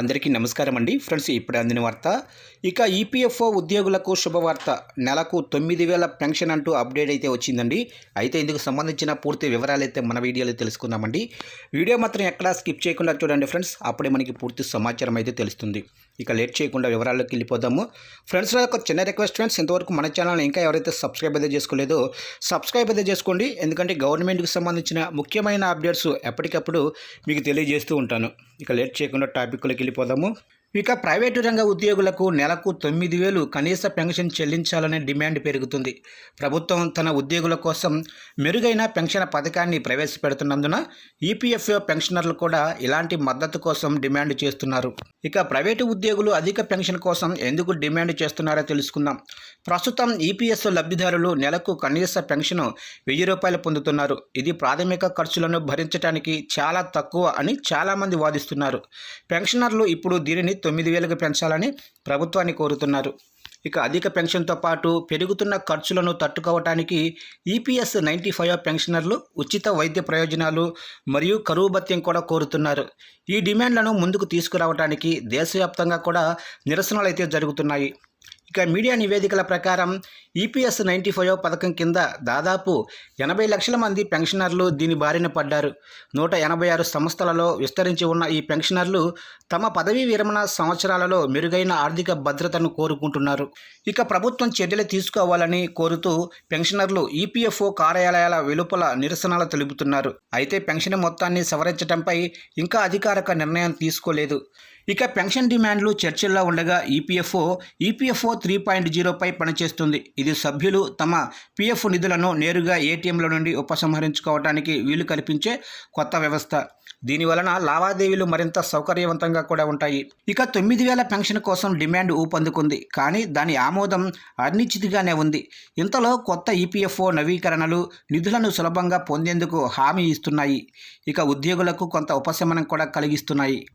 అందరికీ నమస్కారం అండి. ఫ్రెండ్స్ ఇప్పుడు అందిన వార్త. ఇక ఈపీఎఫ్ఓ ఉద్యోగులకు శుభవార్త. నెలకు తొమ్మిది వేల పెన్షన్ అంటూ అప్డేట్ అయితే వచ్చిందండి. అయితే ఇందుకు సంబంధించిన పూర్తి వివరాలు అయితే మన వీడియోలో తెలుసుకుందామండి. వీడియో మాత్రం ఎక్కడా స్కిప్ చేయకుండా చూడండి ఫ్రెండ్స్. అప్పుడే మనకి పూర్తి సమాచారం అయితే తెలుస్తుంది. ఇక లేట్ చేయకుండా వివరాల్లోకి వెళ్ళిపోదాము. ఫ్రెండ్స్ ఒక చిన్న రిక్వెస్ట్ ఫ్రెండ్స్ ఇంతవరకు మన ఛానల్ ఇంకా ఎవరైతే సబ్స్క్రైబ్ అయితే చేసుకోలేదో సబ్స్క్రైబ్ అయితే చేసుకోండి. ఎందుకంటే గవర్నమెంట్కి సంబంధించిన ముఖ్యమైన అప్డేట్స్ ఎప్పటికప్పుడు మీకు తెలియజేస్తూ ఉంటాను. ఇక లేట్ చేయకుండా టాపిక్లోకి వెళ్ళిపోదాము. ఇక ప్రైవేటు రంగ ఉద్యోగులకు నెలకు తొమ్మిది వేలు కనీస పెన్షన్ చెల్లించాలనే డిమాండ్ పెరుగుతుంది. ప్రభుత్వం తన ఉద్యోగుల కోసం మెరుగైన పెన్షన్ పథకాన్ని ప్రవేశపెడుతున్నందున ఈపీఎఫ్ఓ పెన్షనర్లు కూడా ఇలాంటి మద్దతు కోసం డిమాండ్ చేస్తున్నారు. ఇక ప్రైవేటు ఉద్యోగులు అధిక పెన్షన్ కోసం ఎందుకు డిమాండ్ చేస్తున్నారో తెలుసుకుందాం. ప్రస్తుతం ఈపీఎస్ లబ్ధిదారులు నెలకు కనీస పెన్షన్ వెయ్యి రూపాయలు పొందుతున్నారు. ఇది ప్రాథమిక ఖర్చులను భరించడానికి చాలా తక్కువ అని చాలామంది వాదిస్తున్నారు. పెన్షనర్లు ఇప్పుడు దీనిని తొమ్మిది వేలకు పెంచాలని ప్రభుత్వాన్ని కోరుతున్నారు. ఇక అధిక పెన్షన్తో పాటు పెరుగుతున్న ఖర్చులను తట్టుకోవటానికి ఈపీఎస్ నైంటీ ఫైవ్ పెన్షనర్లు ఉచిత వైద్య ప్రయోజనాలు మరియు కరువు భత్యం కూడా కోరుతున్నారు. ఈ డిమాండ్లను ముందుకు తీసుకురావడానికి దేశవ్యాప్తంగా కూడా నిరసనలు అయితే జరుగుతున్నాయి. ఇక మీడియా నివేదికల ప్రకారం ఈపీఎస్ నైంటీ ఫైవ్ పథకం కింద దాదాపు ఎనభై లక్షల మంది పెన్షనర్లు దీని బారిన పడ్డారు. నూట ఎనభై ఆరు సంస్థలలో విస్తరించి ఉన్న ఈ పెన్షనర్లు తమ పదవీ విరమణ సంవత్సరాలలో మెరుగైన ఆర్థిక భద్రతను కోరుకుంటున్నారు. ఇక ప్రభుత్వం చర్యలు తీసుకోవాలని కోరుతూ పెన్షనర్లు ఈపీఎఫ్ఓ కార్యాలయాల వెలుపల నిరసనలు తెలుపుతున్నారు. అయితే పెన్షన్ మొత్తాన్ని సవరించడంపై ఇంకా అధికారిక నిర్ణయం తీసుకోలేదు. ఇక పెన్షన్ డిమాండ్లు చర్చల్లో ఉండగా ఈపీఎఫ్ఓ ఈపీఎఫ్ఓ త్రీ పాయింట్ జీరోపై పనిచేస్తుంది. ఇది సభ్యులు తమ పీఎఫ్ నిధులను నేరుగా ఏటీఎంల నుండి ఉపసంహరించుకోవడానికి వీలు కల్పించే కొత్త వ్యవస్థ. దీని వలన లావాదేవీలు మరింత సౌకర్యవంతంగా కూడా ఉంటాయి. ఇక తొమ్మిది వేల పెన్షన్ కోసం డిమాండ్ ఊపందుకుంది. కానీ దాని ఆమోదం అనిశ్చితిగానే ఉంది. ఇంతలో కొత్త ఈపీఎఫ్ఓ నవీకరణలు నిధులను సులభంగా పొందేందుకు హామీ ఇస్తున్నాయి. ఇక ఉద్యోగులకు కొంత ఉపశమనం కూడా కలిగిస్తున్నాయి.